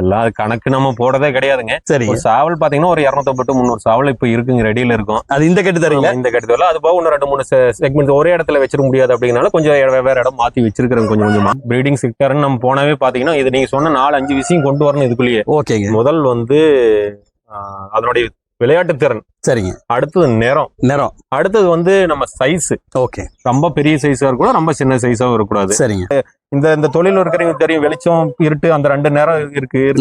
எல்லா கணக்கு நம்ம போடதே கிடையாதுங்க. ஒரு சாவல் பாத்தீங்கன்னா ஒரு இரநூத்தம்பட்டு முந்நூறு சாவல் இப்ப இருக்குங்க ரெடியில இருக்கும். அது இந்த கட்டு தரீங்களா இந்த கட்டத்துல அது போக இன்னும் ரெண்டு மூணு செக்மெண்ட் ஒரே இடத்துல வச்சிட முடியாது அப்படிங்கனால கொஞ்சம் வெவ்வேறு இடம் மாத்தி வச்சிருக்கிறேன் கொஞ்சம் கொஞ்சமா. பிரீடிங் செக்டர்னு நம்ம போனாவே பாத்தீங்கன்னா இது நீங்க சொன்ன நாலு அஞ்சு விஷயம் கொண்டு வரணும் இதுக்குள்ளேயே. ஓகேங்க. முதல் வந்து அதனுடைய விளையாட்டு திறன். சரிங்க. அடுத்தது நிறம். நிறம். அடுத்தது வந்து நம்ம சைஸ் ஓகே. ரொம்ப பெரிய சைஸா இருக்கக்கூடாது ரொம்ப சின்ன சைஸாவும் இருக்கக்கூடாது. சரிங்க. இந்த இந்த தொழில் இருக்கிறவங்க தெரியும் வெளிச்சம் இருட்டு அந்த ரெண்டு நேரம் இருக்கு.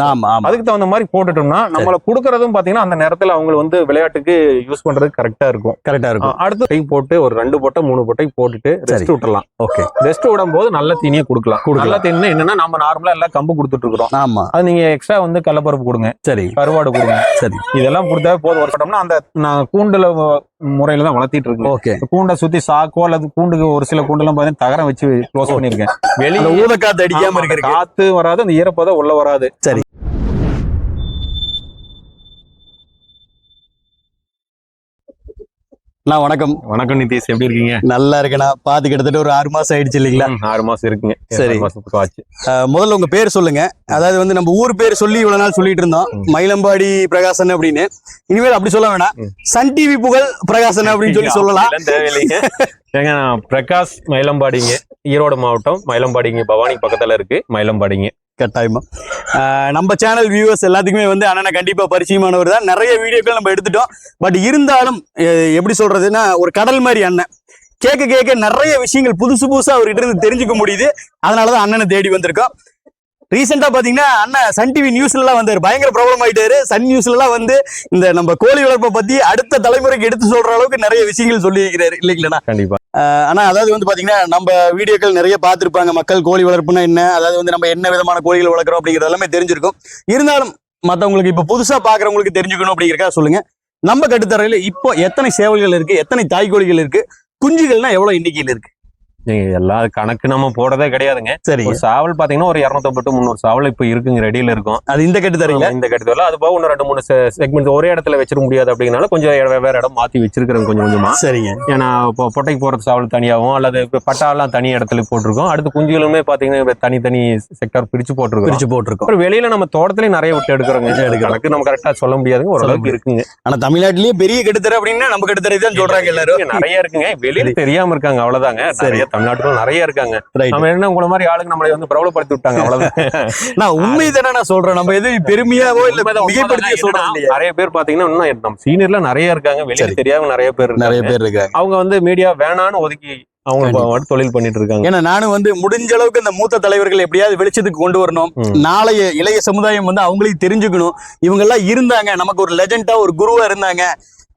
அதுக்கு தகுந்த மாதிரி போட்டுட்டோம்னா நம்மள குடுக்கறதும் பாத்தீங்கன்னா அந்த நேரத்துல அவங்க வந்து விளையாட்டுக்கு யூஸ் பண்றது கரெக்டா இருக்கும். கரெக்டா இருக்கும். அடுத்து கை போட்டு ஒரு ரெண்டு பொட்டை மூணு பொட்டை போட்டுட்டு ரெஸ்ட் விட்டுறலாம். ஓகே. ரெஸ்ட் விடும் போது நல்ல தீனியை கொடுக்கலாம். நல்ல தீனி என்னன்னா நம்ம நார்மலா எல்லாம் கம்பு கொடுத்துட்டு இருக்கிறோம் ஆமா. அது நீங்க எக்ஸ்ட்ரா வந்து கடலப்பருப்பு கொடுங்க. சரி. கருவாடு கொடுங்க. சரி. இதெல்லாம் கொடுத்தாவே போதும். வருஷம்னா அந்த நான் கூண்டுல முறையில தான் வளர்த்திட்டு இருக்கேன் ஓகே. கூண்டை சுத்தி சாக்கோ அல்லது கூண்டுக்கு ஒரு சில கூண்டெல்லாம் பாத்தீங்கன்னா தகரம் வச்சு க்ளோஸ் பண்ணிருக்கேன் அந்த வெளியே ஊதக்காத்து அடிக்காம இருக்கிறதுக்கு. காத்து வராது அந்த ஈரப்பதம் உள்ள வராது. சரி. நான் வணக்கம். வணக்கம் நிதிஷ் எப்படி இருக்கீங்க? நல்லா இருக்கேண்ணா. பாத்து கிட்டத்தட்ட ஒரு ஆறு மாசம் ஆயிடுச்சு இல்லைங்களா? ஆறு மாசம் இருக்குங்க. சரி. ஆச்சு. முதல்ல உங்க பேர் சொல்லுங்க. அதாவது வந்து நம்ம ஊர் பேர் சொல்லி இவ்வளவு நாள் சொல்லிட்டு இருந்தோம். மயிலம்பாடி பிரகாசன் அப்படின்னு. இனிமேல் அப்படி சொல்ல வேணாம். சன் டிவி புகழ் பிரகாசன் அப்படின்னு சொல்லி சொல்லலாம். தேவையில்லைங்க. ஏங்க நான் பிரகாஷ் மயிலம்பாடிங்க. ஈரோடு மாவட்டம் மயிலம்பாடிங்க. பவானி பக்கத்துல இருக்கு. மயிலம்பாடிங்க. கட்டாயமா. நம்ம சேனல் வியூவர்ஸ் எல்லாத்துக்குமே வந்து அண்ணனை கண்டிப்பா பரிச்சயமானவர் தான். நிறைய வீடியோக்கள் நம்ம எடுத்துட்டோம். பட் இருந்தாலும் எப்படி சொல்றதுன்னா ஒரு கடல் மாதிரி அண்ணன். கேட்க கேட்க நிறைய விஷயங்கள் புதுசு புதுசா அவர்கிட்ட இருந்து தெரிஞ்சுக்க முடியுது. அதனாலதான் அண்ணனை தேடி வந்திருக்கோம். ரீசெண்டா பாத்தீங்கன்னா அண்ணன் சன் டிவி நியூஸ்ல எல்லாம் வந்தாரு. பயங்கர ப்ராப்ளம் ஆயிட்டாரு. சன் நியூஸ்ல எல்லாம் வந்து இந்த நம்ம கோழி வளர்ப்பை பத்தி அடுத்த தலைமுறைக்கு எடுத்து சொல்ற அளவுக்கு நிறைய விஷயங்கள் சொல்லி இருக்கிறாரு. இல்லைங்களா கண்டிப்பா. ஆனா அதாவது வந்து பாத்தீங்கன்னா நம்ம வீடியோக்கள் நிறைய பார்த்திருப்பாங்க. மக்கள் கோழி வளர்ப்புனா என்ன? அதாவது வந்து நம்ம என்ன விதமான கோழிகள் வளர்க்குறோம் அப்படிங்கிறது எல்லாமே தெரிஞ்சிருக்கும். இருந்தாலும் மத்தவங்களுக்கு இப்ப புதுசா பாக்குறவங்களுக்கு தெரிஞ்சுக்கணும் அப்படிங்கிறக்கா சொல்லுங்க. நம்ம கட்டுத்தரையில இப்போ எத்தனை சேவல்கள் இருக்கு? எத்தனை தாய்க்கோழிகள் இருக்கு? குஞ்சுகள்னா எவ்வளவு எண்ணிக்கையில் இருக்கு? நீங்க எல்லா கணக்கு நம்ம போடதே கிடையாதுங்க. சரி. ஒரு சாவல் பாத்தீங்கன்னா ஒரு இரநூத்தம்பட்டு முந்நூறு சாவல் இப்ப இருக்குங்க ரெடியில இருக்கும். அது இந்த கட்டுத்தரையில இந்த கட்டத்துல அது போக இன்னும் ரெண்டு மூணு செக்மெண்ட் ஒரே இடத்துல வச்சிட முடியாது அப்படிங்கனால கொஞ்சம் வெவ்வேறு இடம் மாத்தி வச்சிருக்கிறேன் கொஞ்சம் கொஞ்சமா. சரிங்க. ஏன்னா இப்போ பொட்டைக்கு போறது சாவல் தனியாகவும் அல்லது பட்டாலாம் தனி இடத்துல போட்டிருக்கோம். அடுத்து குஞ்சுகளுமே பாத்தீங்கன்னா தனித்தனி செக்டர் பிரிச்சு போட்டிருக்கோம் பிரிச்சு போட்டிருக்கோம். அப்புறம் வெளியில நம்ம தோட்டத்திலயும் நிறைய விட்டு எடுக்கிறோங்க. கணக்கு நம்ம கரெக்டா சொல்ல முடியாதுங்க. ஓரளவுக்கு இருக்குங்க. ஆனா தமிழ்நாட்டிலேயே பெரிய கட்டுத்தரை அப்படின்னா நம்ம கட்டுத்தரை தான் சொல்றாங்க எல்லாரும். நிறைய இருக்குங்க. வெளியில தெரியாம இருக்காங்க. அவ்வளவுதாங்க. சரி. நிறைய தமிழ்நாட்டுல நிறைய இருக்காங்க. நம்ம என்ன உங்களை மாதிரி ஆளுங்க நம்மளை வந்து பிரபலப்படுத்தி விட்டாங்க அவ்வளவுதான். நான் உண்மை தானே நான் சொல்றேன். நம்ம எது பெருமையாவோ இல்ல மிகைப்படுத்தி. சொல்றோம் நிறைய பேர் பாத்தீங்கன்னா இன்னும் நம்ம சீனியர்ல நிறைய இருக்காங்க. வெளியில சரி. தெரியாம நிறைய பேர் நிறைய பேர் இருக்காங்க. அவங்க வந்து மீடியா வேணான்னு ஒதுக்கி அவங்க தொழில் பண்ணிட்டு இருக்காங்க. ஏன்னா நானும் வந்து முடிஞ்ச அளவுக்கு இந்த மூத்த தலைவர்கள் எப்படியாவது வெளிச்சத்துக்கு கொண்டு வரணும். நாளைய இளைய சமுதாயம் வந்து அவங்களையும் தெரிஞ்சுக்கணும். இவங்க எல்லாம் இருந்தாங்க. நமக்கு ஒரு லெஜெண்டா ஒரு குருவா இருந்தாங்க.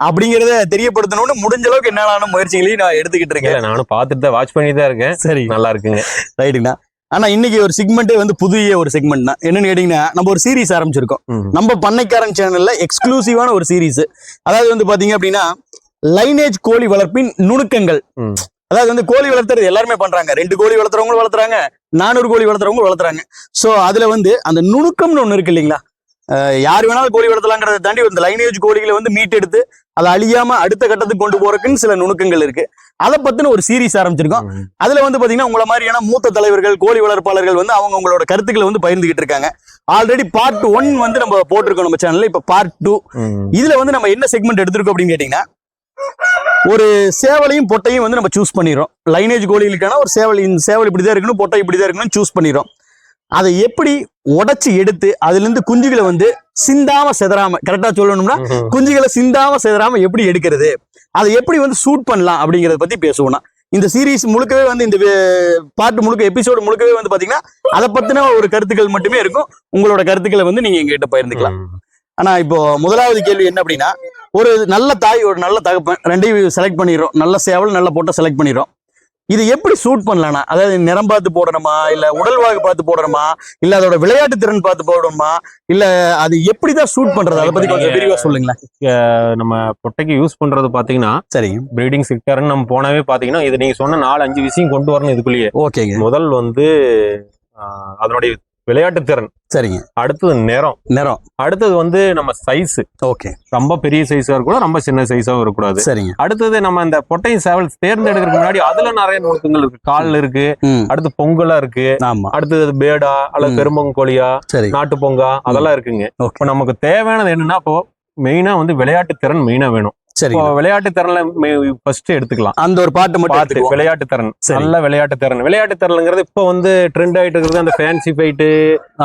அப்படிங்கறத தெரியப்படுத்தணும்னு முடிஞ்ச அளவுக்கு என்னாலான முயற்சிகளையும் நான் எடுத்துக்கிட்டு இருக்கேன். நானும் பார்த்துட்டு தான் வாட்ச் பண்ணி தான் இருக்கேன். சரி. நல்லா இருக்குங்க. ரைட்டுங்கண்ணா. ஆனா இன்னைக்கு ஒரு செக்மெண்ட்டே வந்து புதிய ஒரு செக்மெண்ட் தான். என்னன்னு கேட்டீங்கன்னா நம்ம ஒரு சீரிஸ் ஆரம்பிச்சிருக்கோம். நம்ம பண்ணைக்காரன் சேனல்ல எக்ஸ்க்ளூசிவான ஒரு சீரிஸ் அதாவது வந்து பாத்தீங்க அப்படின்னா லைனேஜ் கோழி வளர்ப்பின் நுணுக்கங்கள். அதாவது வந்து கோழி வளர்த்துறது எல்லாருமே பண்றாங்க. ரெண்டு கோழி வளர்த்துறவங்களும் வளர்த்துறாங்க. நானூறு கோழி வளர்த்துறவங்களும் வளர்த்துறாங்க. சோ அதுல வந்து அந்த நுணுக்கம்னு ஒண்ணு இருக்கு இல்லைங்களா? யார் வேணாலும் கோழி வளர்த்தலாங்கிறத தாண்டி இந்த லைனேஜ் கோழிகளை வந்து மீட்டெடுத்து அதை அழியாம அடுத்த கட்டத்துக்கு கொண்டு போறதுக்குன்னு சில நுணுக்கங்கள் இருக்கு. அதை பத்தின ஒரு சீரிஸ் ஆரம்பிச்சிருக்கோம். அதுல வந்து பாத்தீங்கன்னா உங்கள மாதிரியான மூத்த தலைவர்கள் கோழி வளர்ப்பாளர்கள் வந்து அவங்க உங்களோட கருத்துக்களை வந்து பகிர்ந்துகிட்டு இருக்காங்க. ஆல்ரெடி பார்ட் ஒன் வந்து நம்ம போட்டிருக்கோம் நம்ம சேனல்ல இப்ப பார்ட் டூ. இதுல வந்து நம்ம என்ன செக்மெண்ட் எடுத்திருக்கோம் அப்படின்னு கேட்டீங்கன்னா ஒரு சேவலையும் பொட்டையும் வந்து நம்ம சூஸ் பண்ணிடுறோம். லைனேஜ் கோழிகளுக்கான ஒரு சேவல் இந்த சேவல் இப்படிதான் இருக்கணும் பொட்டை இப்படிதான் இருக்கணும் சூஸ் பண்ணிடுறோம். அதை எப்படி உடைச்சு எடுத்து அதுல இருந்து குஞ்சுகளை வந்து சிந்தாம செதறாம கரெக்டா சொல்லணும்னா. குஞ்சுகளை சிந்தாம செதறாம எப்படி எடுக்கிறது? அதை எப்படி வந்து சூட் பண்ணலாம் அப்படிங்கறத பத்தி பேசுவோம்னா இந்த சீரிஸ் முழுக்கவே வந்து இந்த பார்ட் முழுக்க எபிசோடு முழுக்கவே வந்து பாத்தீங்கன்னா அதை பத்தின ஒரு கருத்துக்கள் மட்டுமே இருக்கும். உங்களோட கருத்துக்களை வந்து நீங்க எங்ககிட்ட பகிர்ந்துக்கலாம். ஆனா இப்போ முதலாவது கேள்வி என்ன அப்படின்னா ஒரு நல்ல தாய் ஒரு நல்ல தகப்பன் ரெண்டையும் செலக்ட் பண்ணிடுறோம். நல்ல சேவல் நல்ல பொட்டை செலக்ட் பண்ணிடுறோம். இது எப்படி சூட் பண்ணலாம்னா? அதாவது நிறம் பார்த்து போடணுமா? இல்ல உடல்வாகு பார்த்து போடணுமா? இல்ல அதோட விளையாட்டு திறன் பார்த்து போடணுமா? இல்ல அது எப்படிதான் சூட் பண்றது? அதை பத்தி கொஞ்சம் விரிவா சொல்லுங்களேன். நம்ம பொட்டைக்கு யூஸ் பண்றது பாத்தீங்கன்னா சரிங்க. பிரீடிங் செக்டர்னு நம்ம போனாவே பாத்தீங்கன்னா இது நீங்க சொன்ன நாலு அஞ்சு விஷயம் கொண்டு வரணும் இதுக்குள்ளேயே. ஓகேங்க. முதல் வந்து அதனுடைய விளையாட்டு திறன். சரிங்க. அடுத்தது நிறம். நிறம். அடுத்தது வந்து நம்ம சைஸ் ஓகே. ரொம்ப பெரிய சைஸா இருக்கக்கூடாது ரொம்ப சின்ன சைஸாவும் இருக்கக்கூடாது. சரிங்க. அடுத்தது நம்ம இந்த பொட்டையும் சேவல் தேர்ந்தெடுக்கிறதுக்கு முன்னாடி அதுல நிறைய நுணுக்கங்கள் இருக்கு. கால் இருக்கு அடுத்து பொங்கலா இருக்கு அடுத்தது பேடா அல்லது. பெரும்பங்கோழியா நாட்டு பொங்கா அதெல்லாம் இருக்குங்க. இப்போ நமக்கு தேவையானது என்னன்னா இப்போ மெயினா வந்து விளையாட்டு திறன் மெயினா வேணும். சரிங்க விளையாட்டு திறன்ல ஃபர்ஸ்ட் எடுத்துக்கலாம். அந்த ஒரு பாட்டு மட்டும் பாட்டு. விளையாட்டு திறன். சரி. நல்ல விளையாட்டு திறன். விளையாட்டு திறனுங்கிறது இப்போ வந்து ட்ரெண்ட் ஆயிட்டு இருக்கிறது அந்த ஃபேன்சி ஃபைட்டு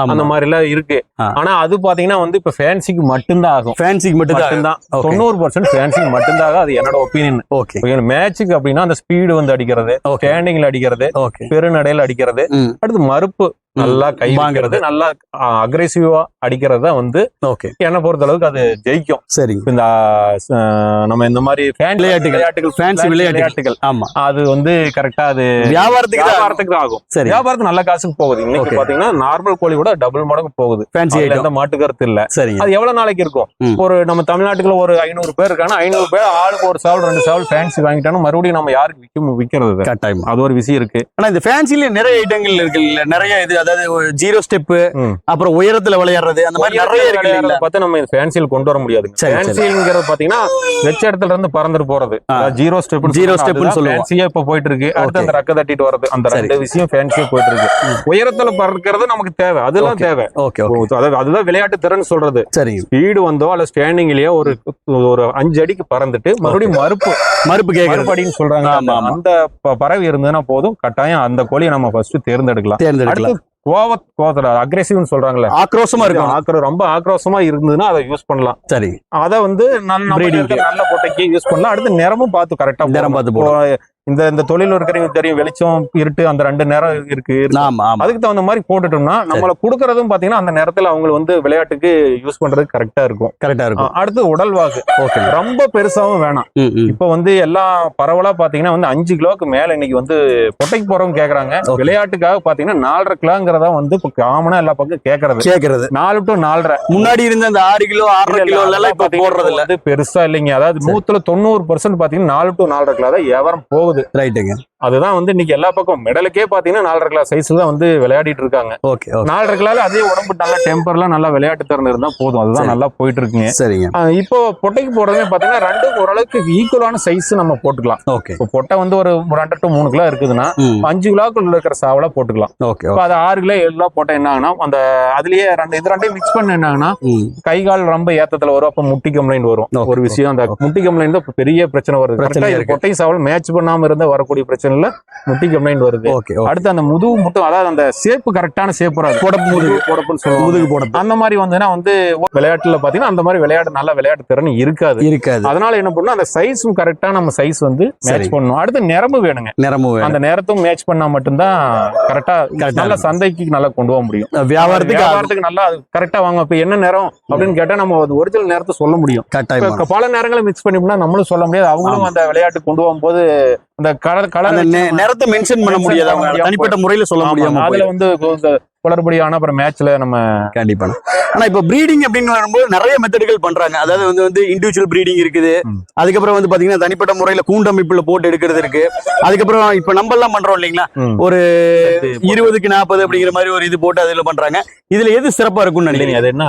அந்த மாதிரி எல்லாம் இருக்கு. ஆனா அது பாத்தீங்கன்னா வந்து இப்ப ஃபேன்சிக்கு மட்டும்தான் ஆகும். ஃபேன்சிக்கு மட்டும் தான். தொண்ணூறு பர்சன்ட் ஃபேன்சிக்கு மட்டும்தான் அது என்னோட ஒப்பீனியன் ஓகே மேட்சுக்கு அப்படின்னா அந்த ஸ்பீடு வந்து அடிக்கிறது ஸ்டாண்டிங்ல அடிக்கிறது ஓகே பெருநடையில அடிக்கிறது. அடுத்து மறுப்பு. நல்லா கை வாங்குறது. நல்லா அக்ரெசிவா அடிக்கிறது வந்து ஓகே. என்னை பொறுத்த அளவுக்கு அது ஜெயிக்கும். இப்ப இந்த நம்ம இந்த மாதிரி விளையாட்டுகள். fancy விளையாட்டுகள். ஆமா. அது வந்து கரெக்டா அது வியாபாரத்துக்கு தான் வியாபாரத்துக்கு ஆகும். சரி. வியாபாரத்துக்கு நல்ல காசுக்கு போகுது. இன்னைக்கு. பாத்தீங்கன்னா நார்மல் கோழி கூட டபுள் மடங்கு போகுது. ஃபேன்சி எந்த மாட்டு கருத்து இல்ல. சரிங்க. அது எவ்வளவு நாளைக்கு இருக்கும். ஒரு நம்ம தமிழ்நாட்டுக்குள்ள ஒரு ஐநூறு பேர் இருக்காங்கன்னா ஐநூறு பேர் ஆளுக்கு ஒரு சாவல் ரெண்டு சாவல் ஃபேன்சி வாங்கிட்டாலும் மறுபடியும் நம்ம யாருக்கு விற்க விற்கிறது அது? கட்டாயமா. அது ஒரு விஷயம் இருக்கு. ஆனா இந்த ஃபேன்சில நிறைய ஐட்டங்கள் இருக்கு இல்ல நிறைய இது அதாவது ஜீரோ ஸ்டெப். அப்புறம் உயரத்துல விளையாடுறது அந்த மாதிரி நிறைய இருக்கு பார்த்து நம்ம ஃபேன்சியில் கொண்டு வர சரி, சரி. ஃபேன்சிங்கிறது பாத்தீங்கன்னா வெச்ச இடத்துல இருந்து பறந்துட்டு போறது. ஜீரோ ஸ்டெப் Zero step னு சொல்லுவோம். ஃபேன்சியா இப்ப போயிட்டு இருக்கு அடுத்து. அந்த ரெக்க தட்டிட்டு வர்றது. அந்த சரி. ரெண்டு விஷயம் ஃபேன்சியா போயிட்டு இருக்கு உயரத்துல பறக்கிறது நமக்கு தேவை. அதெல்லாம். தேவை. ஓகே அதாவது அதுதான் விளையாட்டு திறன் சொல்றது. சரிங்க ஸ்பீடு வந்தோ அல்ல ஸ்டாண்டிங்லயோ ஒரு ஒரு அஞ்சு அடிக்கு பறந்துட்டு மறுபடியும் மறுப்பு. மறுப்பு கேக்குறது மறுபடின்னு சொல்றாங்க. அந்த பறவை இருந்ததுன்னா போதும். கட்டாயம் அந்த கோழியை நம்ம ஃபர்ஸ்ட் தேர்ந்தெடுக்கலாம். தேர்ந்தெடுக்கலாம். கோவ கோவத்துல அக்ரெசிவ்னு சொல்றாங்கல்ல. ஆக்ரோஷமா இருக்கும் ஆக்கிர ரொம்ப ஆக்ரோஷமா இருந்ததுன்னா அதை யூஸ் பண்ணலாம். சரி. அத வந்து நல்ல நல்ல பொட்டைக்கு யூஸ் பண்ணலாம். அடுத்து நிறமும் பார்த்து கரெக்டா நேரம் பார்த்து இந்த இந்த தொழில் இருக்கிறவங்க தெரியும் வெளிச்சம் இருட்டு அந்த ரெண்டு நேரம் இருக்கு. அதுக்கு தகுந்த மாதிரி போட்டுட்டோம்னா நம்மள குடுக்கறதும் பாத்தீங்கன்னா அந்த நேரத்துல அவங்க வந்து விளையாட்டுக்கு யூஸ் பண்றது கரெக்டா இருக்கும். கரெக்டா இருக்கும். அடுத்து உடல் வாகு. ஓகே. ரொம்ப பெருசாவும் வேணாம். இப்ப வந்து எல்லாம் பரவலா பாத்தீங்கன்னா வந்து அஞ்சு கிலோக்கு மேல இன்னைக்கு வந்து பொட்டைக்கு போறவங்க கேக்குறாங்க. விளையாட்டுக்காக பாத்தீங்கன்னா நாலரை கிலோங்கிறதா வந்து இப்ப காமனா எல்லா பக்கம் கேக்குறது. கேக்குறது. நாலு டு நாலரை. முன்னாடி இருந்த அந்த ஆறு கிலோ இல்ல, கிலோ எல்லாம் இப்ப போடுறது இல்ல வந்து பெருசா இல்லைங்க. அதாவது. நூத்துல தொண்ணூறு பர்சன்ட் பாத்தீங்கன்னா நாலு டு நாலரை கிலோ தான் வியாபாரம் போகுது. ரைட்டுங்க அதுதான் வந்து இன்னைக்கு எல்லா பக்கம் மெடலுக்கே பாத்தீங்கன்னா நாலரை கிலோ சைஸ்ல தான் வந்து விளையாடிட்டு இருக்காங்க. ஓகே நாலரை கிலோல அதே உடம்பு நல்லா டெம்பர்லாம் நல்லா விளையாட்டு திறன் இருந்தா போதும். அதுதான். நல்லா போயிட்டு இருக்குங்க சரிங்க இப்போ பொட்டைக்கு போறதுமே பாத்தீங்கன்னா ரெண்டு ஓரளவுக்கு ஈக்குவலான சைஸ் நம்ம போட்டுக்கலாம். ஓகே இப்போ பொட்டை வந்து ஒரு ரெண்டு டு மூணு கிலோ இருக்குதுன்னா அஞ்சு கிலோக்குள்ள இருக்கிற சாவலா போட்டுக்கலாம். ஓகே இப்போ அது ஆறு கிலோ ஏழு கிலோ போட்டா என்ன ஆகுனா அந்த அதுலயே ரெண்டு இது ரெண்டையும் மிக்ஸ் பண்ண என்ன ஆகுனா கை கால் ரொம்ப ஏத்தத்துல வரும். அப்ப முட்டி கம்ப்ளைண்ட் வரும். ஒரு விஷயம் அந்த முட்டி கம்ப்ளைண்ட் பெரிய பிரச்சனை வருது. பிரச்சனை. பொட்டை சாவல் மேட்ச் பண்ணாம இருந்தா வரக்கூடிய பிரச்சனைல முட்டி கம்ப்ளைண்ட் வருது. ஓகே அடுத்து அந்த முதுகு மட்டும் அதாவது அந்த சேப்பு கரெக்டான சேப்பு வராது. போடப்பு முதுகு போடப்புன்னு சொல்லுவாங்க. முதுகு போடப்பு அந்த மாதிரி வந்ததுன்னா வந்து விளையாட்டுல பாத்தீங்கன்னா அந்த மாதிரி விளையாட்டு நல்ல விளையாட்டு திறன் இருக்காது. இருக்காது. அதனால என்ன பண்ணணும் அந்த சைஸும் கரெக்டா நம்ம சைஸ் வந்து மேட்ச். பண்ணணும். அடுத்து நிறமு வேணுங்க. வேணும். அந்த நேரத்தும் மேட்ச் பண்ணா மட்டும்தான் கரெக்டா நல்ல. சந்தைக்கு நல்லா கொண்டு போக முடியும். வியாபாரத்துக்கு. வியாபாரத்துக்கு நல்லா கரெக்டா வாங்க இப்ப என்ன நேரம் அப்படின்னு கேட்டா நம்ம ஒரிஜினல் நேரத்தை சொல்ல முடியும். பல நேரங்களை மிக்ஸ் பண்ணினா நம்மளும் சொல்ல முடியாது. அவங்களும் அந்த விளையாட்டு கொண்டு போகும்போது அந்த கலர் கலர் அந்த நெ- நிறத்தை மென்ஷன் பண்ண முடியாது? அவங்க தனிப்பட்ட முறையில சொல்ல முடியாம அதுல. வந்து கொஞ்சம் குளறுபடி ஆனா அப்புறம் மேட்ச்ல நம்ம கண்டிப்பா. ஆனா இப்ப ப்ரீடிங் அப்படின்னு வரும்போது நிறைய மெத்தடுகள் பண்றாங்க. அதாவது வந்து வந்து இண்டிவிஜுவல் ப்ரீடிங் இருக்குது. அதுக்கப்புறம் வந்து பாத்தீங்கன்னா தனிப்பட்ட முறையில கூண்டமைப்புல போட்டு எடுக்கிறது இருக்கு. அதுக்கப்புறம் இப்ப நம்ம எல்லாம் பண்றோம் இல்லைங்களா. ஒரு இருபதுக்கு நாற்பது அப்படிங்கிற மாதிரி ஒரு இது போட்டு அதுல பண்றாங்க. இதுல எது சிறப்பா இருக்கும்னு நினைக்கிறீங்க? அது என்ன?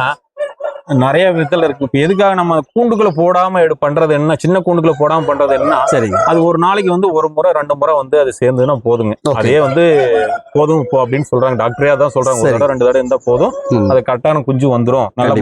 நிறைய விதத்துல இருக்கு. இப்ப எதுக்காக நம்ம கூண்டுக்குள்ள போடாம எடு பண்றது என்ன? சின்ன கூண்டுக்குள்ள போடாம பண்றது என்ன? சரிங்க அது ஒரு நாளைக்கு வந்து ஒரு முறை ரெண்டு முறை வந்து அது சேர்ந்துன்னா போதுங்க. அதே வந்து போதும் இப்போ அப்படின்னு சொல்றாங்க. டாக்டரே அதான் சொல்றாங்க. ஒரு சரி. தடவை ரெண்டு தடவை இருந்தா போதும். அது கரெக்டான குஞ்சு வந்துரும். நல்ல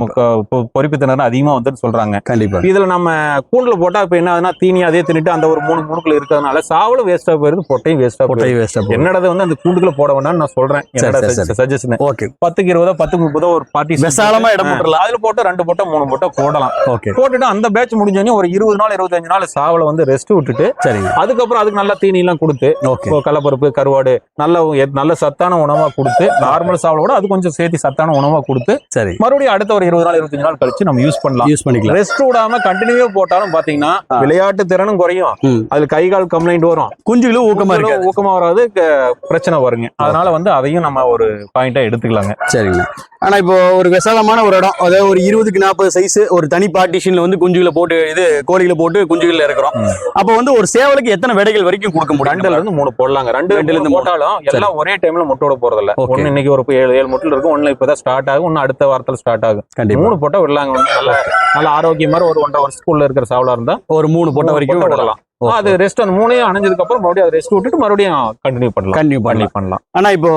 பொறிப்பு அதிகமா வந்துன்னு சொல்றாங்க. கண்டிப்பா. இதுல நம்ம கூண்டுல போட்டா இப்ப என்ன ஆகுதுன்னா தீனி அதே தின்னுட்டு அந்த ஒரு மூணு மூணுக்குள்ள இருக்கிறதுனால சாவலும் வேஸ்டா போயிருது பொட்டையும் வேஸ்டா போயிருது. வேஸ்டா என்னடா வந்து அந்த கூண்டுக்குள்ள போட வேண்டாம்னு நான் சொல்றேன். சரி, சரி, சரி. Suggestion okay. பத்துக்கு இருபதோ பத்துக்கு முப்பதோ ஒரு பார்ட்டி விசாலமா இடம் போட்டுடலாம். அதுல போட்டு ரெண்டு போட்டோ மூணு போட்டோ போடலாம். ஓகே போட்டுட்டு அந்த பேட்ச் முடிஞ்சோடனே ஒரு இருபது நாள் இருபத்தஞ்சு நாள் சாவலை வந்து ரெஸ்ட் விட்டுட்டு சரிங்க. அதுக்கப்புறம் அதுக்கு நல்லா தீனி எல்லாம் கொடுத்து கடலப்பருப்பு கருவாடு நல்ல நல்ல சத்தான உணவா கொடுத்து நார்மல் சாவலோட அது கொஞ்சம் சேர்த்து சத்தான உணவா கொடுத்து சரி. மறுபடியும் அடுத்த ஒரு இருபது நாள் இருபத்தஞ்சு நாள் கழிச்சு நம்ம யூஸ் பண்ணலாம். யூஸ் பண்ணிக்கலாம். ரெஸ்ட் விடாம கண்டினியூ போட்டாலும் பாத்தீங்கன்னா. விளையாட்டு திறனும் குறையும். அதுல கை கால் கம்ப்ளைண்ட் வரும். குஞ்சுகளும் ஊக்கமா இருக்கு ஊக்கமா- வராது பிரச்சனை வருங்க. அதனால வந்து அதையும் நம்ம ஒரு பாயிண்டா எடுத்துக்கலாங்க. சரிங்க. ஆனா இப்போ ஒரு விசாலமான ஒரு இடம் அதாவது ஒரு இருபதுக்கு நாற்பது சைஸ் ஒரு தனி பார்ட்டிஷன்ல வந்து குஞ்சுகளை போட்டு இது கோழிகளை போட்டு குஞ்சுகள் இறக்குறோம் ம். அப்ப வந்து ஒரு சேவலுக்கு எத்தனை விடைகள் வரைக்கும் கொடுக்க முடியும்? ரெண்டுல இருந்து மூணு போடலாங்க. ரெண்டு ரெண்டுல இருந்து. போட்டாலும் எல்லாம் ஒரே டைம்ல முட்டோட போறது இல்ல Okay. ஒண்ணு இன்னைக்கு ஒரு ஏழு ஏழு முட்டில் இருக்கும் ஒண்ணு இப்பதான் ஸ்டார்ட் ஆகும் ஒண்ணு அடுத்த வாரத்துல ஸ்டார்ட் ஆகும் மூணு போட்டா விடலாங்க. நல்ல நல்ல ஆரோக்கியமா ஒரு ஒன்றரை வருஷத்துக்குள்ள இருக்கிற சாவலா இருந்தா ஒரு மூணு போட்ட வரைக்கும் விடலாம். அது ரெஸ்ட் அந்த மூணையும் அணைஞ்சதுக்கு அப்புறம் மறுபடியும் அதை ரெஸ்ட் விட்டுட்டு மறுபடியும் கண்டினியூ பண்ணலாம். கண்டிப்பா பண்ணி பண்ணலாம். ஆனா இப்போ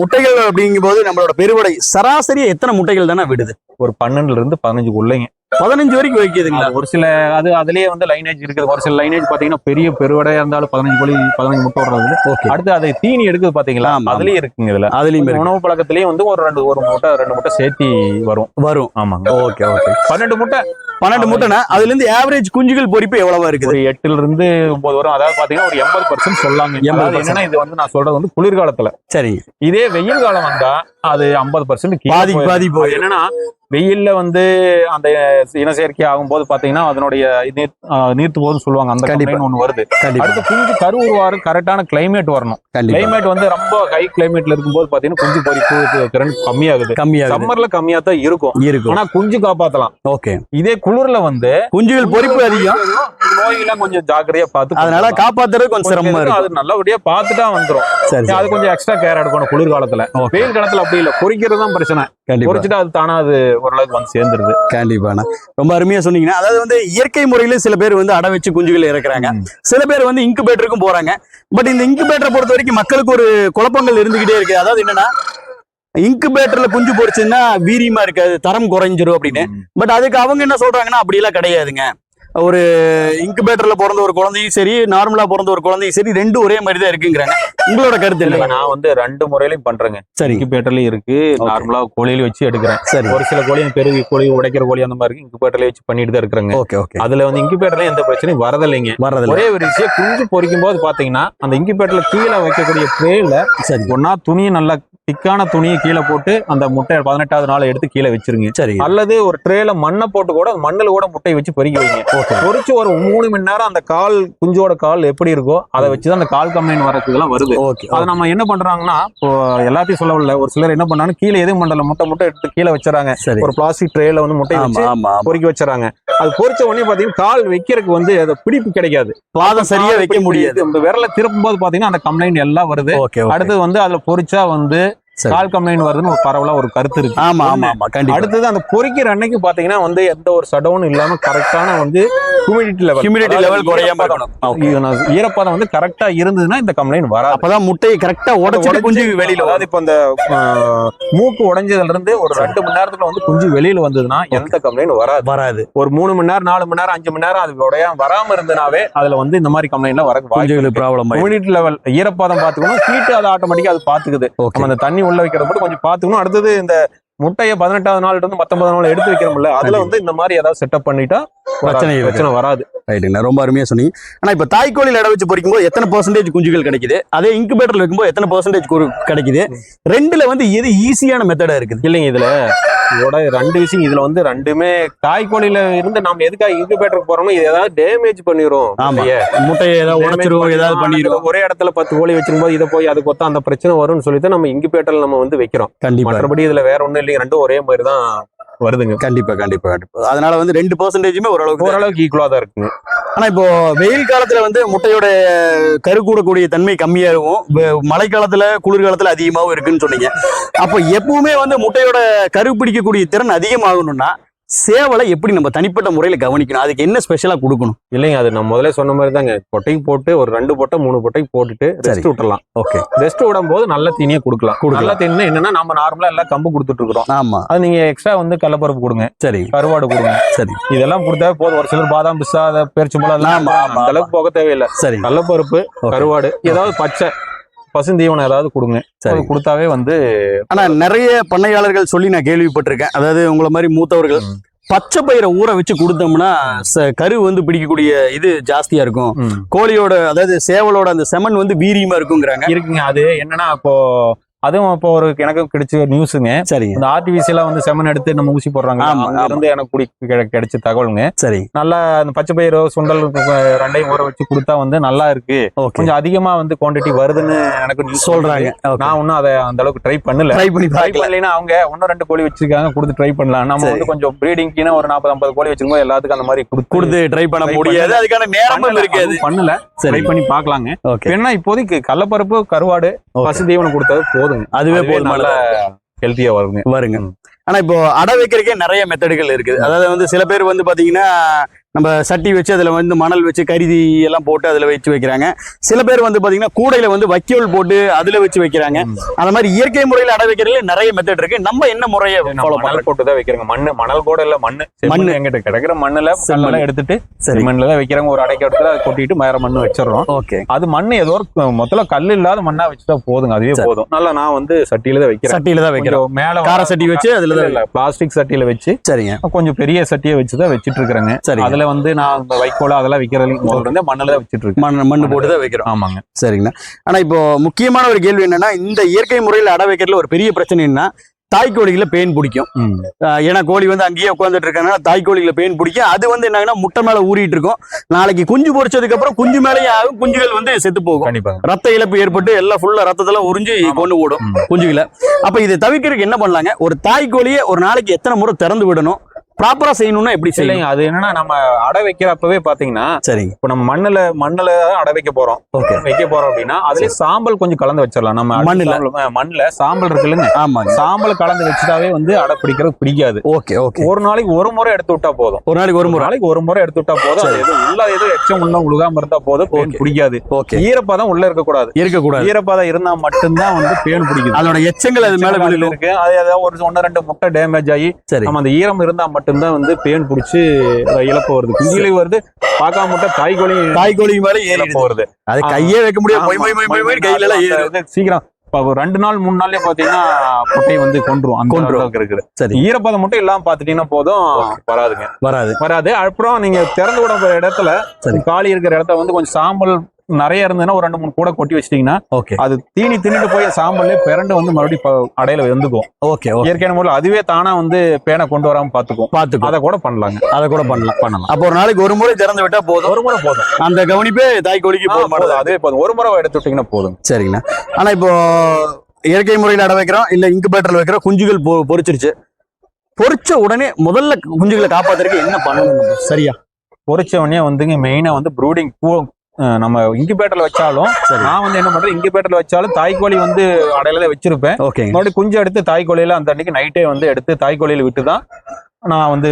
முட்டைகள் அப்படிங்கும்போது நம்மளோட பெருவடை சராசரியா எத்தனை முட்டைகள் தானே விடுது? ஒரு பன்னெண்டுல இருந்து பதினஞ்சுக்குள்ளைங்க பதினஞ்சு வரைக்கும் வைக்குதுங்களா ஒரு சில அது அதுலயே வந்து லைனேஜ் இருக்குது. ஒரு சில லைனேஜ் பாத்தீங்கன்னா பெரிய பெருவடையா இருந்தாலும் பதினஞ்சு கோழி பதினஞ்சு முட்டை விடுறது அடுத்து அதை தீனி எடுக்குது பாத்தீங்களா. அதுலயும் இருக்குங்க இதுல. அதுலயும் இருக்கு. உணவு பழக்கத்திலயும் வந்து ஒரு ரெண்டு ஒரு முட்டை ரெண்டு முட்டை சேர்த்தி வரும். வரும். ஆமாங்க. ஓகே ஓகே பன்னெண்டு முட்டை. பன்னெண்டு முட்டைனா அதுல இருந்து ஆவரேஜ் குஞ்சுகள் பொறிப்பு எவ்வளவா இருக்குது? எட்டுல இருந்து ஒன்பது வரும். அதாவது பாத்தீங்கன்னா ஒரு எண்பது பர்சன்ட் சொல்லாங்க. 80% அதாவது என்னன்னா இது வந்து நான் சொல்றது வந்து குளிர்காலத்துல. சரிங்க. இதே வெயில் காலம் வந்தா அது ஐம்பது பர்சன்ட் பாதி போயிடும். என்னன்னா வெயில்ல வந்து அந்த இனச்சேர்க்கை ஆகும்போது பாத்தீங்கன்னா அதனுடைய நீர் நீர்த்து போகுதுன்னு சொல்லுவாங்க. அந்த கண்டிப்பா. ஒண்ணு வருது. அடுத்து குஞ்சு கரு உருவாரு கரெக்டான கிளைமேட் வரணும். கிளைமேட் வந்து ரொம்ப ஹை கிளைமேட்ல இருக்கும்போது பாத்தீங்கன்னா குஞ்சு பறிப்பு திறன் கம்மியாகுது. கம்மியாகுது. சம்மர்ல கம்மியா தான் இருக்கும். இருக்கும். ஆனா குஞ்சு காப்பாத்தலாம். ஓகே. இதே குளிர்ல வந்து குஞ்சுகள் பொறிப்பு அதிகம். நோயெல்லாம் கொஞ்சம் ஜாக்கிரதையா பார்த்து அதனால காப்பாத்துறது கொஞ்சம் சிரமமா இருக்கும். அது நல்லபடியா பார்த்துட்டா வந்துரும். சரி. அது கொஞ்சம் எக்ஸ்ட்ரா கேர் எடுக்கணும் குளிர்காலத்துல. Okay. வெயில் காலத்துல அப்படி இல்ல. பொறிக்கிறது தான் பிரச்சனை. பொறிச்சுட்டு அது தானா அது ஓரளவுக்கு வந்து சேர்ந்துருது. கண்டிப்பாண்ணா. ரொம்ப அருமையா சொன்னீங்கன்னா அதாவது வந்து இயற்கை முறையில சில பேர் வந்து அடை வச்சு குஞ்சுகள் இறக்குறாங்க. சில பேர் வந்து இன்குபேட்டருக்கும் போறாங்க. பட் இந்த இன்குபேட்டரை பொறுத்த வரைக்கும் மக்களுக்கு ஒரு குழப்பங்கள் இருந்துகிட்டே இருக்கு. அதாவது என்னன்னா இன்குபேட்டர்ல குஞ்சு பொறிச்சுன்னா வீரியமா இருக்காது. தரம் குறைஞ்சிரும் அப்படின்னு. பட் அதுக்கு அவங்க என்ன சொல்றாங்கன்னா அப்படிலாம் கிடையாதுங்க. ஒரு இன்குபேட்டர்ல பிறந்த ஒரு குழந்தையும் சரி நார்மலா பிறந்த ஒரு குழந்தையும் சரி ரெண்டும் ஒரே மாதிரி தான் இருக்குங்கிறாங்க. உங்களோட கருத்து இல்ல நான் வந்து ரெண்டு முறையிலையும் பண்றேங்க. சரி. இன்குபேட்டர்லயும் இருக்கு. நார்மலா கோழியில வச்சு எடுக்கிறேன். சரி. ஒரு சில கோழி பெருவி கோழி உடைக்கிற கோழி அந்த மாதிரி இன்குபேட்டர்ல வச்சு பண்ணிட்டு தான் இருக்கிறேங்க. ஓகே ஓகே அதுல வந்து இன்குபேட்டர்ல எந்த பிரச்சனையும் வரதில்லைங்க. வர்றதில்ல ஒரே ஒரு விஷயம் குஞ்சு பொறிக்கும் போது பாத்தீங்கன்னா அந்த இன்குபேட்டர்ல கீழே வைக்கக்கூடிய ட்ரேல சரி. ஒன்னா துணியை நல்லா திக்கான துணியை கீழே போட்டு அந்த முட்டை பதினெட்டாவது நாள் எடுத்து கீழே வச்சிருங்க. சரி அல்லது ஒரு ட்ரேல மண்ணை போட்டு கூட மண்ணுல கூட முட்டையை வச்சு பொறிக்க வைங்க. பொறிச்சு ஒரு மூணு மணி நேரம் அந்த கால் குஞ்சோட கால் எப்படி இருக்கோ அதை வச்சுதான் அந்த கால் கம்ப்ளைண்ட் வரதுக்கெல்லாம் வருது. ஓகே அதை நம்ம என்ன பண்றாங்கன்னா இப்போ எல்லாத்தையும் சொல்லவில்லை ஒரு சிலர் என்ன பண்ணாங்க கீழே எதுவும் பண்ணல. முட்டை முட்டை எடுத்து கீழே வச்சுறாங்க ஒரு பிளாஸ்டிக் ட்ரேல வந்து முட்டையை ஆமா. பொறிக்க வச்சுறாங்க அது பொறிச்ச உடனே பாத்தீங்கன்னா கால் வைக்கிறதுக்கு வந்து அது பிடிப்பு கிடைக்காது. பாதம் சரியா வைக்க முடியாது. இந்த விரல திருப்பும் போது பாத்தீங்கன்னா அந்த கம்ப்ளைண்ட் எல்லாம் வருது. அடுத்தது வந்து அதுல பொறிச்சா வந்து. கால் கம்ப்ளைண்ட் வருதுன்னு ஒரு பரவலா ஒரு கருத்து இருக்கு. ஆமா ஆமா ஆமா கண்டிப்பா. அடுத்தது அந்த பொறிக்கிற அன்னைக்கு பாத்தீங்கன்னா வந்து எந்த ஒரு சடவும் இல்லாம கரெக்டான வந்து ஹியூமிடிட்டி லெவல் ஹியூமிடிட்டி லெவல் குறையாம இருக்கணும். ஈரப்பதம் வந்து கரெக்டா இருந்ததுன்னா இந்த கம்ப்ளைண்ட் வராது. அப்பதான் முட்டையை கரெக்டா உடைச்சிட்டு குஞ்சு வெளியில அதாவது இப்ப ஆஹ், மூக்கு உடைஞ்சதுல இருந்து ஒரு ரெண்டு மணி நேரத்துல வந்து குஞ்சு வெளியில வந்ததுன்னா எந்த கம்ப்ளைண்ட் வராது. வராது. ஒரு மூணு மணி நேரம் நாலு மணி நேரம் அஞ்சு மணி நேரம் அது உடையாம வராம இருந்தனாவே அதுல வந்து இந்த மாதிரி கம்ப்ளைண்ட்லாம் வர வாய்ப்பு ப்ராப்ளம் ஹியூமிடிட்டி லெவல் ஈரப்பதம் பாத்துக்கணும் ஹீட் அது ஆட்டோமேட்டிக்கா அது பாத்துக்குது. அந்த தண்ணி உள்ள வைக்கிறது மட்டும் கொஞ்சம் பாத்துக்கணும் அடுத்தது இந்த முட்டையை பதினெட்டாவது நாள்ல இருந்து பத்தொன்பது நாள் எடுத்து வைக்கிறோம்ல அதுல வந்து இந்த மாதிரி ஏதாவது செட்டப் பண்ணிட்டா. பிரச்சனை. பிரச்சனை வராது. ரைட்டுங்க ரொம்ப அருமையா சொன்னீங்க. ஆனா இப்ப தாய்க்கோழியில் இட வச்சு பொறிக்கும் போது எத்தனை பர்சன்டேஜ் குஞ்சுகள் கிடைக்குது? அதே இன்குபேட்டர்ல வைக்கும்போது எத்தனை பர்சன்டேஜ் கிடைக்குது? ரெண்டுல வந்து எது ஈஸியான மெத்தடா இருக்குது? இல்லைங்க இதுல இதோட ரெண்டு விஷயம் இதுல வந்து ரெண்டுமே தாய்க்கோழியில இருந்து நம்ம எதுக்காக இன்குபேட்டருக்கு போறோமோ இது ஏதாவது டேமேஜ் பண்ணிரும்? முட்டையை ஏதாவது உடைச்சிரும் ஏதாவது பண்ணிரும். ஒரே இடத்துல பத்து கோழி வச்சிருக்கும் போது இதை போய் அது கொத்தா அந்த பிரச்சனை வரும்னு சொல்லிட்டு நம்ம இன்குபேட்டர்ல நம்ம வந்து வைக்கிறோம். மற்றபடி இதுல வேற ஒண்ணும் இல்லைங்க ரெண்டும் ஒரே மாதிரி தான் வருதுங்க. கண்டிப்பா கண்டிப்பா கண்டிப்பா. அதனால வந்து ரெண்டு பர்சன்டேஜுமே ஓரளவுக்கு ஓரளவுக்கு ஈக்குவலா தான் இருக்குங்க. ஆனா இப்போ வெயில் காலத்துல வந்து முட்டையோட கரு கூடக்கூடிய தன்மை கம்மியா இருக்கும் மழை காலத்துல குளிர்காலத்துல அதிகமாகவும் இருக்குன்னு சொன்னீங்க. அப்போ எப்பவுமே வந்து முட்டையோட கரு பிடிக்கக்கூடிய திறன் அதிகமாகணும்னா சேவலை எப்படி நம்ம தனிப்பட்ட முறையில கவனிக்கணும்? அதுக்கு என்ன ஸ்பெஷலா கொடுக்கணும்? இல்லைங்க அது நம்ம முதல்ல சொன்ன மாதிரி தாங்க பொட்டைக்கு போட்டு ஒரு ரெண்டு பொட்டை மூணு பொட்டைக்கு போட்டுட்டு ரெஸ்ட் விட்டுறலாம். ஓகே. ரெஸ்ட் விடும் போது நல்ல தீனியை கொடுக்கலாம். நல்ல தீனினா என்னன்னா நம்ம நார்மலா எல்லாம் கம்பு கொடுத்துட்டு இருக்கிறோம் ஆமா. அது நீங்க எக்ஸ்ட்ரா வந்து கடலப்பருப்பு கொடுங்க. சரி. கருவாடு கொடுங்க. சரி. இதெல்லாம் கொடுத்தா போதும். ஒரு சிலர் பாதாம் பிஸ்ஸா அதை பேரிச்சம்பழம் அந்த அளவுக்கு போக தேவையில்லை. சரி. கடலப்பருப்பு. கருவாடு ஏதாவது பச்சை. பசுந்தீவனம் ஏதாவது கொடுங்க. சரி. அது கொடுத்தாவே வந்து ஆனா நிறைய பண்ணையாளர்கள் சொல்லி நான் கேள்விப்பட்டிருக்கேன். அதாவது உங்களை மாதிரி மூத்தவர்கள். பச்சை பயிரை ஊற வச்சு கொடுத்தோம்னா ச- கரு வந்து பிடிக்கக்கூடிய இது ஜாஸ்தியா இருக்கும். கோழியோட அதாவது சேவலோட அந்த செமன் வந்து வீரியமா இருக்குங்கிறாங்க. இருக்குங்க. அது என்னன்னா இப்போ அதுவும் இப்போ ஒரு எனக்கு கிடைச்ச நியூஸுங்க சரிங்க. இந்த ஆர்டிபிசியலா வந்து செமன் எடுத்து நம்ம ஊசி போடுறாங்க. இருந்து எனக்கு குடி கிடை- கிடைச்ச தகவலுங்க. சரி. நல்லா அந்த பச்சை பயிரோ சுண்டல் ரெண்டையும் ஊற வச்சு கொடுத்தா வந்து நல்லா இருக்கு. கொஞ்சம் அதிகமா வந்து குவாண்டிட்டி வருதுன்னு எனக்கு சொல்றாங்க. நான் ஒன்னும் அதை அந்த அளவுக்கு ட்ரை பண்ணல. ட்ரை பண்ணி ட்ரை பண்ணலைன்னா அவங்க ஒன்னும் ரெண்டு கோழி வச்சிருக்காங்க கொடுத்து ட்ரை பண்ணலாம். நம்ம சரி. வந்து கொஞ்சம் ப்ரீடிங்க்கு ஒரு நாற்பது ஐம்பது கோழி வச்சிருக்கோம். எல்லாத்துக்கும் அந்த மாதிரி கொடுத்து கொடுத்து ட்ரை பண்ண முடியாது. அதுக்கான நேரமும் இருக்காது பண்ணல. ட்ரை சரி. பண்ணி பார்க்கலாங்க. ஓகே என்ன இப்போதைக்கு கடலப்பருப்பு கருவாடு பசு தீவனம் கொடுத்தது போதுங்க. அதுவே அதுவே போதும். நல்ல ஹெல்த்தியா வருங்க. வருங்க. ஆனா இப்போ அடை வைக்கிறதுக்கே நிறைய மெத்தடுகள் இருக்குது அதாவது வந்து சில பேர் வந்து பாத்தீங்கன்னா நம்ம சட்டி வச்சு அதுல வந்து மணல் வச்சு கருதி எல்லாம் போட்டு அதுல வச்சு வைக்கிறாங்க. சில பேர் வந்து பாத்தீங்கன்னா கூடையில வந்து வைக்கோல் போட்டு அதுல வச்சு வைக்கிறாங்க. அந்த மாதிரி இயற்கை முறையில அடை வைக்கிறதுல நிறைய மெத்தட் இருக்கு. நம்ம என்ன முறையை ஃபாலோ மணல் போட்டு தான் வைக்கிறேங்க. மண்ணு மணல் கூட இல்ல மண்ணு. மண்ணு. மண்ணு. எங்கிட்ட கிடைக்கிற மண்ணுல செம்மண். கல்லெல்லாம் எடுத்துட்டு சரி. செம்மண்ல தான் வைக்கிறாங்க. ஒரு அடைக்க இடத்துல அதை கொட்டிட்டு மேல மண்ணு வச்சிடறோம். ஓகே. அது மண்ணு ஏதோ ஒரு மொத்தல கல் இல்லாத மண்ணா வச்சுட்டா போதுங்க. அதுவே சரி. போதும். நல்லா நான் வந்து சட்டியில தான் வைக்கிறேன். சட்டியில தான் வைக்கிறோம். மேல கார சட்டி வச்சு அதுல தான் இல்ல பிளாஸ்டிக் சட்டியில வச்சு சரிங்க. கொஞ்சம் பெரிய சட்டியை வச்சு தான் வச்சிட்டு இருக்கிறேங்க. சரிங்க. அதுல வந்து நான் இந்த வைக்கோல அதெல்லாம் வைக்கிறது முதல்ல இருந்தே மண்ணுல தான் வச்சிட்டு இருக்கேன். மண் மண்ணு போட்டு தான் வைக்கிறோம். ஆமாங்க. சரிங்கண்ணா. ஆனா இப்போ முக்கியமான ஒரு கேள்வி என்னன்னா இந்த இயற்கை முறையில் அடை வைக்கிறதுல ஒரு பெரிய பிரச்சனை என்ன தாய் கோழிகளை பேன் பிடிக்கும். ஏன்னா கோழி வந்து அங்கேயே உட்காந்துட்டு இருக்காங்கன்னா தாய் கோழிகளை பேன் பிடிக்கும். அது வந்து என்னங்கன்னா முட்டை மேல ஊறிட்டு இருக்கும். நாளைக்கு குஞ்சு பொரிச்சதுக்கு அப்புறம் குஞ்சு மேலேயே ஆகும் குஞ்சுகள் வந்து செத்து போகும். ரத்த இழப்பு ஏற்பட்டு எல்லாம் ஃபுல்லா ரத்தத்தெல்லாம் உறிஞ்சி. கொண்டு ஓடும். குஞ்சுகளை. அப்ப இதை தவிர்க்கிறதுக்கு என்ன பண்ணலாங்க? ஒரு தாய் கோழியை ஒரு நாளைக்கு எத்தனை முறை திறந்து விடணும்? ப்ராப்பரா செய்யணும்னா எப்படி இல்லைங்க அது என்னன்னா நம்ம அடை வைக்கிறப்பவே பாத்தீங்கன்னா சரிங்க. இப்ப நம்ம மண்ணுல மண்ணுல அடை வைக்க போறோம். வைக்க போறோம் அப்படின்னா அதுலயே சாம்பல் கொஞ்சம் கலந்து வச்சிடலாம். நம்ம மண்ணுல? சாம்பல், மண்ணுல சாம்பல் இருக்குல்லங்க ஆமாங்க. சாம்பல் கலந்து வச்சுட்டாவே வந்து அடை பிடிக்கிறது பிடிக்காது. Okay okay. ஒரு நாளைக்கு ஒரு முறை எடுத்து விட்டா போதும். ஒரு நாளைக்கு ஒரு முறை. நாளைக்கு ஒரு முறை எடுத்து விட்டா போதும். அது எதுவும் உள்ள எதுவும் எச்சம் உள்ள உழுகாம இருந்தா போதும். பிடிக்காது. ஓகே. ஈரப்பதம் உள்ள இருக்க கூடாது. இருக்கக்கூடாது. ஈரப்பதம் இருந்தா மட்டும்தான் வந்து பேன் பிடிக்குது. அதோட எச்சங்கள் அது மேல அதுல இருக்கு. அது ஏதாவது ஒரு ஒன்னு ரெண்டு முட்டை டேமேஜ் ஆகி சரி. நம்ம அந்த ஈரம் இருந்தா மட்டும்தான் வந்து பேன் பிடிச்சி இழப்பு வருது. குஞ்சிலை வருது பார்க்காம முட்டை தாய்கோழி தாய் கோழி மேல ஏறி இழப்பு வருது அது கையே வைக்க முடியாது. கையில எல்லாம் சீக்கிரம் இப்ப ரெண்டு நாள் மூணு நாள்லயே பாத்தீங்கன்னா முட்டையை வந்து கொண்டுரும் அந்த. அளவுக்கு இருக்குது. சரி. ஈரப்பதம் மட்டும் இல்லாம பாத்துட்டீங்கன்னா போதும். வராதுங்க. வராது. வராது. அப்புறம் நீங்க திறந்து விட இடத்துல சரி. காலி இருக்கிற இடத்துல வந்து கொஞ்சம் சாம்பல் நிறைய இருந்ததுன்னா ஒரு ரெண்டு மூணு கூட கொட்டி வச்சிட்டீங்கன்னா ஓகே. அது தீனி தின்னுட்டு போய் சாம்பல்லே பிறண்டு வந்து மறுபடியும் அடையில வந்துக்கும். ஓகே இயற்கையான முறையில் அதுவே தானா வந்து பேனை கொண்டு வராம பாத்துக்கும். பாத்துக்கோ அதை கூட பண்ணலாங்க. அதை கூட பண்ணலாம். பண்ணலாம். அப்போ ஒரு நாளைக்கு ஒரு முறை திறந்து விட்டா போதும். ஒரு முறை போதும். அந்த கவனிப்பே தாய் கோழிக்கு போக மாட்டேது. போதும். அதுவே போதும். ஒரு முறை எடுத்து விட்டீங்கன்னா போதும். சரிங்கண்ணா. ஆனா இப்போ இயற்கை முறையில் அடை வைக்கிறோம் இல்ல இன்குபேட்டர்ல வைக்கிறோம் குஞ்சுகள் பொ பொரிச்சிருச்சு பொரிச்ச உடனே முதல்ல குஞ்சுகளை காப்பாத்துறதுக்கு என்ன பண்ணணும்? சரியா? பொரிச்ச உடனே வந்துங்க மெயினா வந்து ப்ரூடிங் நம்ம இன்குபேட்டர்ல வச்சாலும் நான் வந்து என்ன பண்றேன் இன்குபேட்டர்ல வச்சாலும் தாய்க்கோழி வந்து அடையில தான் வச்சிருப்பேன். ஓகேங்க மறுபடியும் குஞ்சு எடுத்து தாய்க்கோழியில அந்த அன்னைக்கு நைட்டே வந்து எடுத்து தாய்க்கோழியில விட்டு தான் நான் வந்து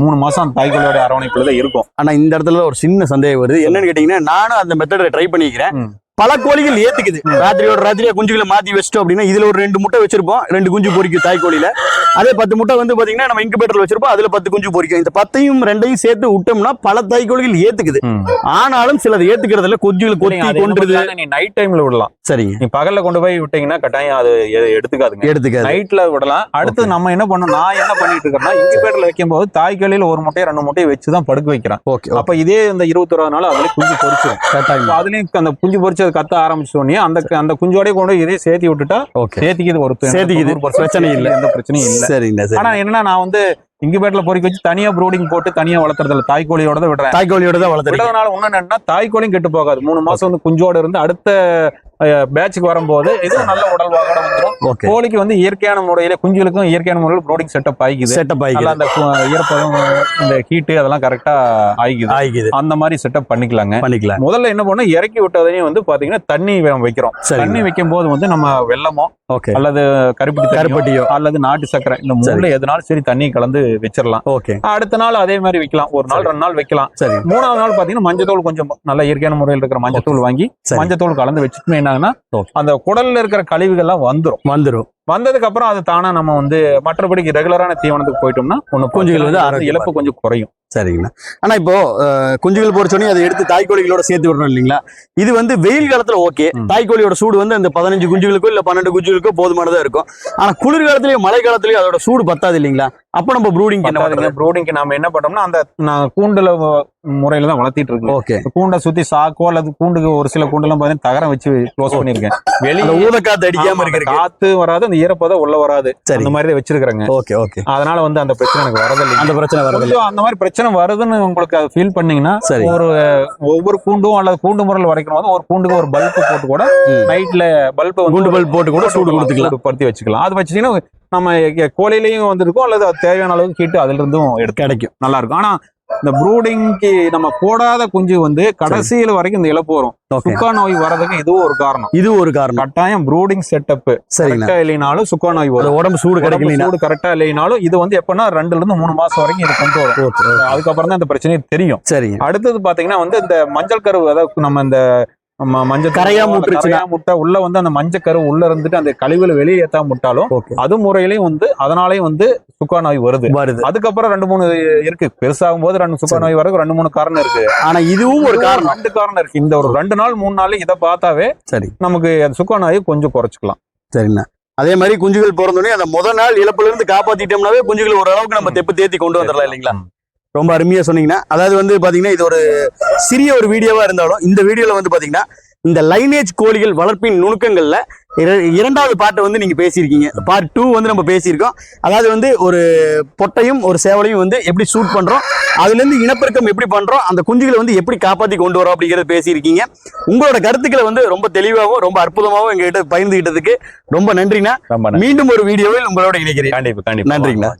மூணு மாசம் தாய்க்கோழியோட அரவணைப்புல தான் இருக்கும். ஆனா இந்த இடத்துல ஒரு சின்ன சந்தேகம் வருது. என்னன்னு கேட்டீங்கன்னா நானும் அந்த மெத்தடை ட்ரை பண்ணிக்கிறேன். பல கோழிகள் ஏத்துக்குது. ராத்திரியோட ராத்திரியா குஞ்சுகளை மாத்தி வச்சிட்டோம் அப்படின்னா இதுல ஒரு ரெண்டு முட்டை வச்சிருப்போம். ரெண்டு குஞ்சு பொரிக்கும் தாய் கோழியில. அதே பத்து முட்டை வந்து பாத்தீங்கன்னா நம்ம இன்குபேட்டர்ல வச்சிருப்போம். அதுல பத்து குஞ்சு பொரிக்கும் இந்த பத்தையும் ரெண்டையும் சேர்த்து விட்டோம்னா பல தாய் கோழிகள் ஏத்துக்குது. ஆனாலும் சிலது ஏத்துக்கிறதுல குஞ்சுகளை கொத்தி கொண்டுருது நீ நைட் டைம்ல விடலாம். சரிங்க நீ பகல்ல கொண்டு போய் விட்டீங்கன்னா கட்டாயம் அது எடுத்துக்காதுங்க. எடுத்துக்காது. நைட்ல விடலாம். அடுத்து நம்ம என்ன பண்ணணும்? நான் என்ன பண்ணிட்டு இருக்கேன்னா இன்குபேட்டர்ல வைக்கும் போது தாய்க்கோழியில ஒரு முட்டையை ரெண்டு முட்டையை வச்சு தான் படுக்க வைக்கிறேன். ஓகே அப்ப இதே இந்த இருபத்தொரு நாள் அதுல குஞ்சு கட்டாயம். அதுலயும் அந்த குஞ்சு பொரிச்சு அது கத்த ஆரம்பிச்ச உடனே அந்த அந்த குஞ்சோடய கொண்டு போய் இதே சேர்த்தி விட்டுட்டா சேர்த்திக்குது ஒரு சேர்த்திக்குது. 90% பிரச்சனை இல்ல. எந்த பிரச்சனையும் இல்ல. சரிங்க சரி ஆனா என்ன நான் வந்து இன்குபேட்டர்ல பொறிக்க வச்சு தனியா ப்ரூடிங் போட்டு தனியா வளர்த்துறதுல தாய்க்கோழியோட தான் விடுறேன். தாய் கோழியோட தான் வளர்த்துறீங்க. விடுறதுனால ஒண்ணு என்னன்னா தாய்க்கோழியும் கெட்டு போகாது. மூணு மாசம் வந்து குஞ்சோட இருந்து அடுத்த பேட்சுக்கு வரும்போது இதுவும் நல்ல உடல்வாகோட வந்துடும் ஓகே கோழிக்கு வந்து இயற்கையான முறையில குஞ்சுகளுக்கும் இயற்கையான முறையில் ப்ரூடிங் செட்டப் ஆகிக்குது. செட்டப் ஆகிக்குது. அந்த ஈரப்பதம் இந்த ஹீட்டு அதெல்லாம் கரெக்டா ஆகிக்குது. ஆகிக்குது. அந்த மாதிரி செட்டப் பண்ணிக்கலாங்க. பண்ணிக்கலாம். முதல்ல என்ன பண்ணோம்? இறக்கி விட்டதையும் வந்து பாத்தீங்கன்னா தண்ணி வைக்கிறோம். தண்ணி வைக்கும் போது வந்து நம்ம வெள்ளமோ ஓகே அல்லது கருப்பட்டி கருப்பட்டியோ. அல்லது நாட்டு சக்கரை இந்த மூணுல எதுனாலும் சரி தண்ணி கலந்து வச்சிடலாம் ஓகே அடுத்த நாள் அதே மாதிரி வைக்கலாம். ஒரு நாள் ரெண்டு நாள் வைக்கலாம். சரி. மூணாவது நாள் பாத்தீங்கன்னா மஞ்சத்தூள் கொஞ்சம் நல்ல இயற்கையான முறையில் இருக்கிற மஞ்சத்தூள் வாங்கி சரி. மஞ்சத்தூள் கலந்து வச்சுட்டு என்னாங்கன்னா. அந்த குடல்ல இருக்கிற கழிவுகள்லாம் வந்துரும். வந்துடும் வந்ததுக்கு அப்புறம் அது தானா நம்ம வந்து மற்றபடிக்கு ரெகுலரான தீவனத்துக்கு போயிட்டோம்னா ஒண்ணு குஞ்சுகள் வந்து இழப்பு கொஞ்சம் குறையும். சரிங்கண்ணா ஆனா இப்போ குஞ்சுகள் பொறிச்சோடனே அதை எடுத்து தாய்க்கோழிகளோட சேர்த்து விடணும் இல்லைங்களா? இது வந்து வெயில் காலத்துல ஓகே. தாய்க்கோழியோட சூடு வந்து அந்த பதினஞ்சு குஞ்சுகளுக்கோ இல்ல பன்னெண்டு குஞ்சுகளுக்கோ போதுமானதா இருக்கும். ஆனா குளிர் காலத்திலயும் மழை காலத்திலயும் அதோட சூடு பத்தாது இல்லைங்களா? அப்ப நம்ம ப்ரூடிங் என்ன ப்ரூடிங்க்கு நாம என்ன பண்ணோம்னா அந்த கூண்டுல முறையில தான் வளர்த்திட்டு இருக்கேன். ஓகே. கூண்டை சுத்தி சாக்கோ அல்லது கூண்டுக்கு ஒரு சில கூண்டெல்லாம் பாத்தீங்கன்னா தகரம் வச்சு க்ளோஸ் பண்ணிருக்கேன் அந்த வெளியே ஊதக்காத்து அடிக்காம இருக்கிறதுக்கு. காத்து வராது அந்த ஈரப்பதம் உள்ள வராது. சரி அந்த மாதிரி தான் வச்சிருக்கிறேங்க. Okay okay. அதனால வந்து அந்த பிரச்சனை எனக்கு வரதில்லை. அந்த பிரச்சனை வரதில்லை. அந்த மாதிரி பிரச்சனை வருதுன்னு உங்களுக்கு ஃபீல் பண்ணீங்கன்னா சரி. ஒரு ஒவ்வொரு கூண்டும் அல்லது கூண்டு முறையில் வரைக்கும் போது ஒரு கூண்டுக்கு ஒரு பல்ப் போட்டு கூட. நைட்ல பல்ப் குண்டு பல்ப் போட்டு கூட சூடு கொடுத்துக்கலாம். சூடு படுத்தி வச்சுக்கலாம். அது வச்சுட்டீங்கன்னா நம்ம கோழிலையும் வந்திருக்கும் அல்லது அது தேவையான அளவுக்கு ஹீட் அதுல இருந்தும் கிடைக்கும். நல்லா இருக்கும் ஆனா இந்த ப்ரூடிங்க்கு நம்ம போடாத குஞ்சு வந்து கடைசியில வரைக்கும் இந்த இழப்பு வரும் சுக்கா நோய் வர்றதுக்கு இதுவும் ஒரு காரணம். இது ஒரு காரணம். கட்டாயம் ப்ரூடிங் செட்டப் கரெக்டா இல்லைனாலும் சுக்கா நோய் வரும். உடம்பு சூடு உடம்பு கிடைக்கலனா? சூடு கரெக்டா இல்லைனாலும் இது வந்து எப்பன்னா ரெண்டுல இருந்து மூணு மாசம் வரைக்கும் இது கொண்டு வரும். அதுக்கப்புறம் தான் இந்த பிரச்சனையே தெரியும். சரிங்க. அடுத்தது பாத்தீங்கன்னா வந்து இந்த மஞ்சள் கரு அதாவது நம்ம இந்த மஞ்சள் கரையா. கரையா முட்டை உள்ள வந்து அந்த மஞ்சள் கரு உள்ள இருந்துட்டு அந்த கழிவுல வெளியே ஏத்தாம முட்டாலும் அது முறையிலையும் வந்து அதனாலையும் வந்து சுக்கா நோய் வருது. வருது. அதுக்கப்புறம் ரெண்டு மூணு இருக்கு. பெருசாகும் போது ரெண்டு சுக்கா. நோய் வரதுக்கு ரெண்டு மூணு காரணம் இருக்கு. ஆனா இதுவும் ஒரு காரணம். ரெண்டு காரணம் இருக்கு. இந்த ஒரு ரெண்டு நாள் மூணு நாள் இதை பார்த்தாவே சரி. நமக்கு அந்த சுக்கா நோயை கொஞ்சம் குறைச்சிக்கலாம். சரிண்ணா. அதே மாதிரி குஞ்சுகள் பிறந்தோடனே அந்த முத நாள் இழப்புல இருந்து காப்பாத்திட்டோம்னாவே குஞ்சுகள் ஓரளவுக்கு நம்ம தெப்பு தேத்தி கொண்டு வந்துடலாம் இல்லைங்களா. ரொம்ப அருமையா சொன்னீங்கன்னா. அதாவது வந்து பாத்தீங்கன்னா இது ஒரு சிறிய ஒரு வீடியோவா இருந்தாலும் இந்த வீடியோல வந்து பாத்தீங்கன்னா இந்த லைனேஜ் கோழிகள் வளர்ப்பின் நுணுக்கங்கள்ல இர- இரண்டாவது பாட்டை வந்து நீங்க பேசியிருக்கீங்க. பார்ட் டூ வந்து நம்ம பேசியிருக்கோம். அதாவது வந்து ஒரு பொட்டையும் ஒரு சேவலையும் வந்து எப்படி ஷூட் பண்றோம் அதுல இருந்து இனப்பெருக்கம் எப்படி பண்றோம் அந்த குஞ்சுகளை வந்து எப்படி காப்பாத்தி கொண்டு வரோம் அப்படிங்கறத பேசியிருக்கீங்க. உங்களோட கருத்துக்களை வந்து ரொம்ப தெளிவாகவும் ரொம்ப அற்புதமாகவும் எங்ககிட்ட பகிர்ந்துகிட்டதுக்கு ரொம்ப நன்றிண்ணா. மீண்டும் ஒரு வீடியோவில் உங்களோட இணைக்கிறேன் கண்டிப்பா கண்டிப்பா. நன்றிங்கண்ணா.